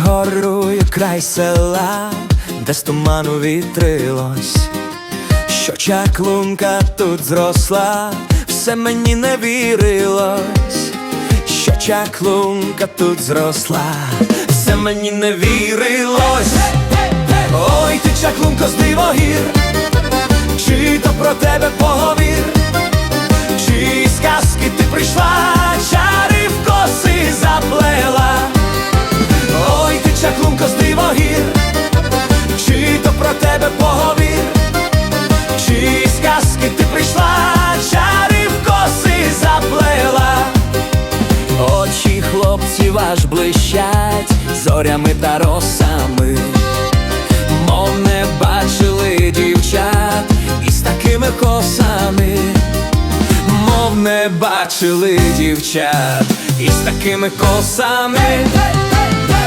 згадує край села, де з туману вітрилось, що чаклунка тут зросла, все мені не вірилось, що чаклунка тут зросла, все мені не вірилось. Ой, ти чаклунко з дивогір, зорями та росами, мов не бачили дівчат із такими косами, мов не бачили дівчат із такими косами.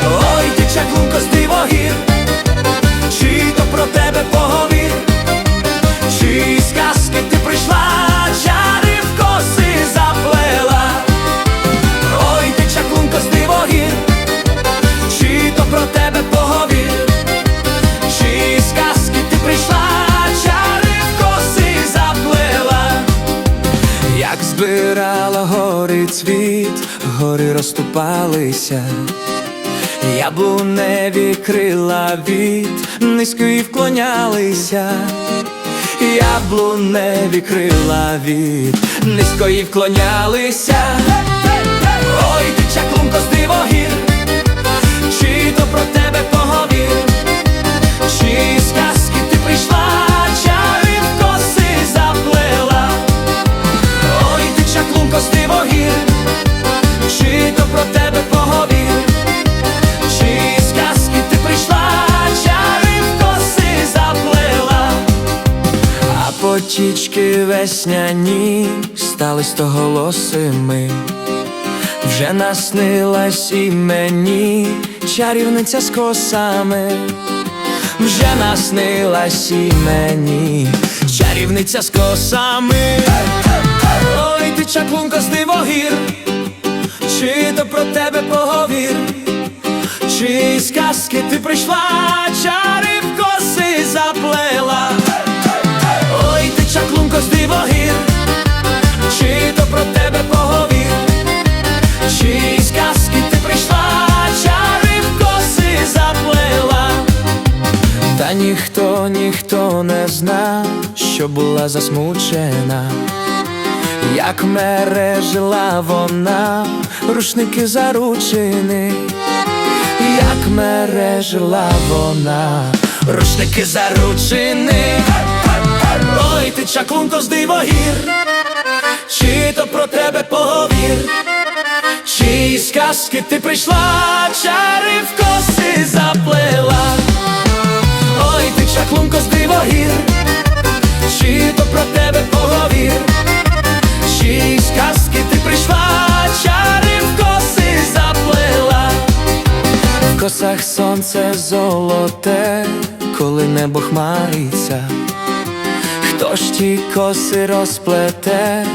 Ой, ти чаклунко з дивогір, гори розступалися, небі крила від низької вклонялися, яблуневі крила від низької вклонялися. Ой, чаклунко з дивогір, потічки весняні стали стоголосими. Вже наснилась і мені чарівниця з косами, вже наснилась і мені чарівниця з косами. Ой, ти чаклунко з дивогір, чи то про тебе поговір, чи з казки ти прийшла, чари в коси заплела. Ніхто, ніхто не зна, що була засмучена, як мережила вона, рушники заручини, як мережила вона, рушники заручини. Ой, ти чаклунко з дивогір, чи то про тебе поговір. Чи з казки ти прийшла, чари в коси заплела, чаклунко з дивогір, чи то про тебе поговір, з казки ти прийшла, чари в коси заплела, в косах сонце золоте, коли небо хмариться. Хто ж ті коси розплете,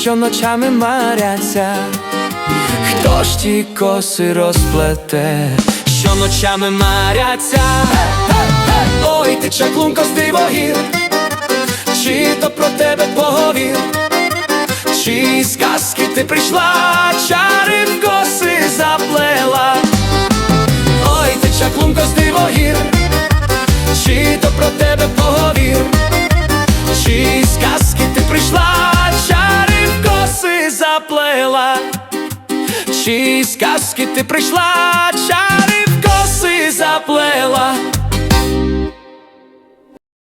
що ночами маряться? Хто ж ті коси розплете, що ночами маряться? Ой, ти чаклунко з дивогір, чи то про тебе поговір, чи з казки ти прийшла, чари в коси заплела. Ой, ти чаклунко з дивогір, чи то про тебе поговір, чи з казки ти прийшла, чари в коси заплела. Чи з казки ти прийшла, чари в коси заплела.